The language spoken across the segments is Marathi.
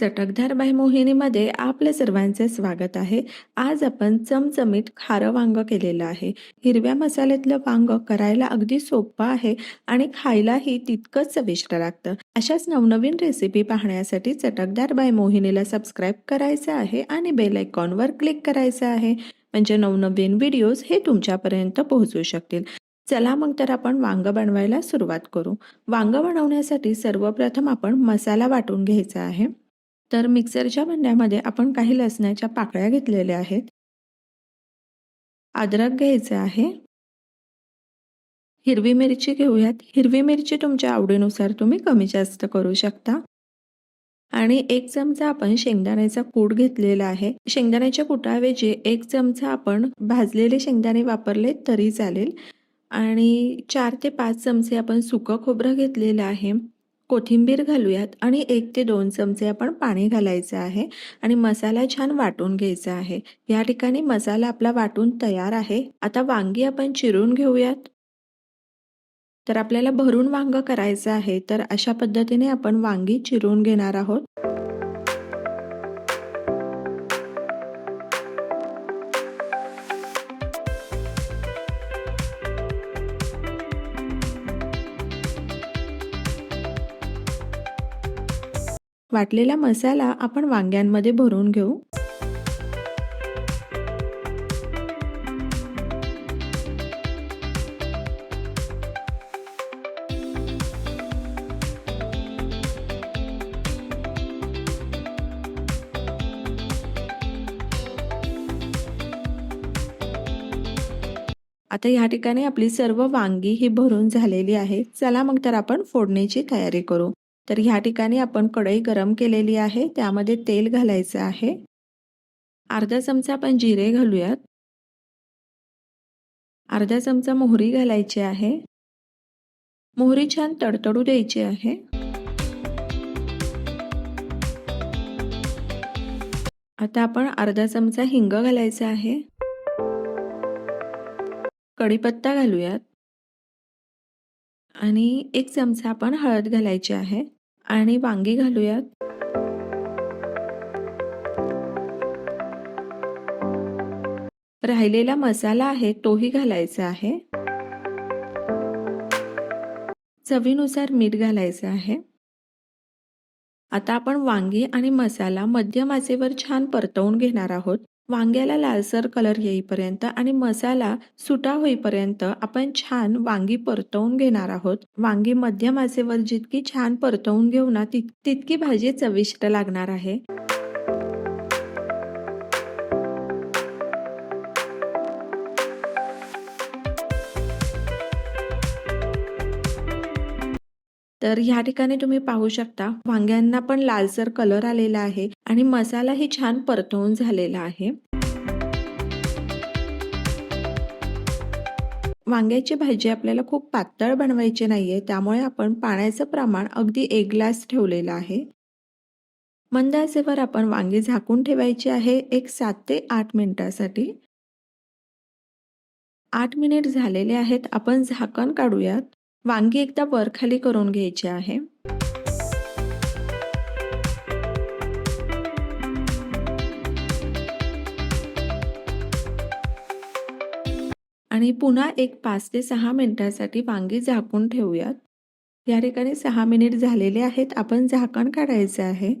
चटकदार बाय मोहिनीमध्ये आपल्या सर्वांचे स्वागत आहे. आज आपण चमचमीत खारं वांग केलेलं आहे. हिरव्या मसाल्यातलं वांग करायला अगदी सोपं आहे आणि खायलाही तितकंच चविष्ट लागतं. अशाच नवनवीन रेसिपी पाहण्यासाठी चटकदार बाय मोहिनीला सबस्क्राईब करायचं आहे आणि बेल आयकॉनवर क्लिक करायचं आहे. म्हणजे नवनवीन व्हिडिओज हे तुमच्यापर्यंत पोहोचू शकतील. चला मग तर आपण वांग बनवायला सुरुवात करू. वांग बनवण्यासाठी सर्वप्रथम आपण मसाला वाटून घ्यायचा आहे. तर मिक्सरच्या भांड्यामध्ये आपण काही लसणाच्या पाकळ्या घेतलेल्या आहेत. अद्रक घ्यायचं आहे. हिरवी मिरची घेऊयात. हिरवी मिरची तुमच्या आवडीनुसार तुम्ही कमी जास्त करू शकता. आणि एक चमचा आपण शेंगदाण्याचा कूट घेतलेला आहे. शेंगदाण्याच्या कुटाऐवजी एक चमचा आपण भाजलेले शेंगदाणे वापरले तरी चालेल. आणि चार ते पाच चमचे आपण सुकं खोबरं घेतलेलं आहे. कोथिंबीर घालूयात आणि एक ते दोन चमचे आपण पाणी घालायचं आहे आणि मसाला छान वाटून घ्यायचा आहे. या ठिकाणी मसाला आपला वाटून तयार आहे. आता वांगी आपण चिरून घेऊयात. तर आपल्याला भरून वांग करायचं आहे तर अशा पद्धतीने आपण वांगी चिरून घेणार आहोत. वाटलेला मसाला आपण वांग्यांमध्ये भरून घेऊ. आता या ठिकाणी आपली सर्व वांगी ही भरून झालेली आहे. चला मग तर आपण फोडणीची तयारी करू. तर ह्या ठिकाणी आपण कढई गरम केलेली आहे त्यामध्ये तेल घालायचं आहे. अर्धा चमचा आपण जिरे घालूयात. अर्धा चमचा मोहरी घालायची आहे. मोहरी छान तडतडू द्यायची आहे. आता आपण अर्धा चमचा हिंग घालायचा आहे. कढीपत्ता घालूयात. आणि एक चमचा आपण हळद घालायची आहे. आणि वांगी घालूयात. राहिलेला मसाला आहे तोही घालायचा आहे. चवीनुसार मीठ घालायचं आहे. आता आपण वांगी आणि मसाला मध्यम आचेवर छान परतवून घेणार आहोत. वांग्याला लालसर कलर येईपर्यंत आणि मसाला सुटा होईपर्यंत आपण छान वांगी परतवून घेणार आहोत. वांगी मध्यम आचेवर जितकी छान परतवून घेऊ ना तितकी भाजी चविष्ट लागणार आहे. तर ह्या ठिकाणी तुम्ही पाहू शकता वांग्यांना पण लालसर कलर आलेला आहे आणि मसालाही छान परतवून झालेला आहे. वांग्याची भाजी आपल्याला खूप पातळ बनवायची नाहीये त्यामुळे आपण पाण्याचं प्रमाण अगदी एक ग्लास ठेवलेलं आहे. मंद आचेवर आपण वांगी झाकून ठेवायची आहे एक सात ते आठ मिनिटासाठी. आठ मिनिट झालेले आहेत आपण झाकण काढूयात. वांगी एकदा वरखाली करून घ्यायची आहे. आणि पुन्हा एक पाच ते सहा मिनिटासाठी वांगी झाकून ठेवूयात. या ठिकाणी सहा मिनिट झालेले आहेत. आपण झाकण काढायचं आहे.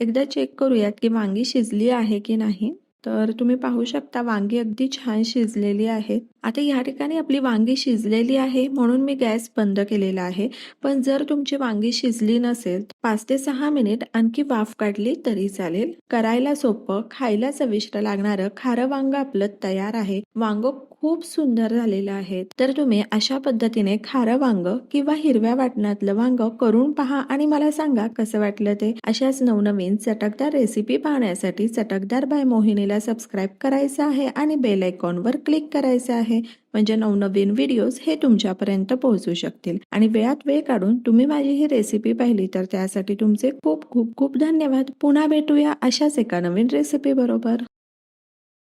एकदा चेक करूयात की वांगी शिजली आहे की नाही. तर तुम्ही पाहू शकता वांगी अगदी छान शिजलेली आहेत आता या ठिकाणी आपली वांगी शिजलेली आहे म्हणून मी गॅस बंद केलेला आहे. पण जर तुमची वांगी शिजली नसेल पाच ते सहा मिनिट आणखी वाफ काढली तरी चालेल. करायला सोपं खायला चविष्ट लागणारं खारं वांग आपलं तयार आहे. वांग खूप सुंदर झालेलं आहे. तर तुम्ही अशा पद्धतीने खारं वांग किंवा हिरव्या वाटणातलं वांग करून पहा आणि मला सांगा कसं वाटलं ते. अशाच नवनवीन चटकदार रेसिपी पाहण्यासाठी चटकदार बाय मोहिनीला सबस्क्राईब करायचं आहे आणि बेल आयकॉनवर क्लिक करायचं आहे. आहे. म्हणजे नवनवीन व्हिडिओज हे तुमच्यापर्यंत पोहोचू शकतील. आणि वेळात वेळ काढून तुम्ही माझी ही रेसिपी पाहिली तर त्यासाठी तुमचे खूप खूप खूप धन्यवाद. पुन्हा भेटूया अशाच एका नवीन रेसिपी बरोबर.